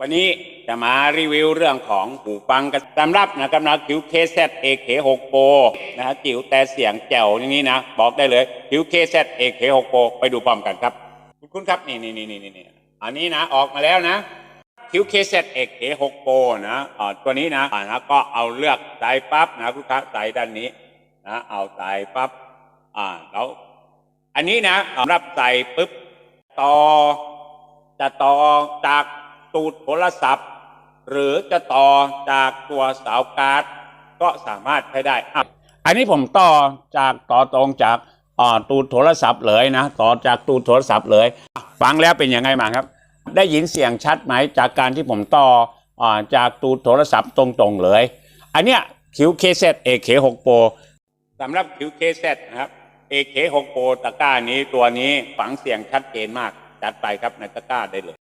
วันนี้จะมารีวิวเรื่องของหูฟังกันสำหรับนะกำลังคิวเคเซตเอเคหกโปนะฮะจิ๋วแต่เสียงแจ๋วอย่างนี้นะ บอกได้เลยคิวเคเซตเอเคหกโปไปดูพร้อมกันครับ คุณคุณครับ นี่นี่นี่นี่นี่อันนี้นะออกมาแล้วนะคิวเคเซตเอเคหกโปนะอ่าตัวนี้นะอ่านะก็เอาเลือกสายปั๊บนะคุณค้าสายด้านนี้นะเอาสายปั๊บอ่าแล้วอันนี้นะสำหรับใส่ปุ๊บต่อจะต่อจาก ตูดโทรศัพท์ หรือจะต่อจากตัวสาวการ์ดก็สามารถใช้ได้อะอันนี้ผมต่อจากต่อตรงจากอ่าตูดโทรศัพท์เลยนะต่อจากตูดโทรศัพท์เลยฟังแล้วเป็นยังไงบ้างครับ ได้ยินเสียงชัดไหมจากการที่ผมต่ออ่าจากตูดโทรศัพท์ตรงๆเลย อันเนี้ยคิวเคเซตเอเคหกโปรสำหรับคิวเคเซตนะครับ AK6 Pro ตะกร้านี้ตัวนี้ฝังเสียงชัดเจนมากจัดไปครับในตะกร้าได้เลย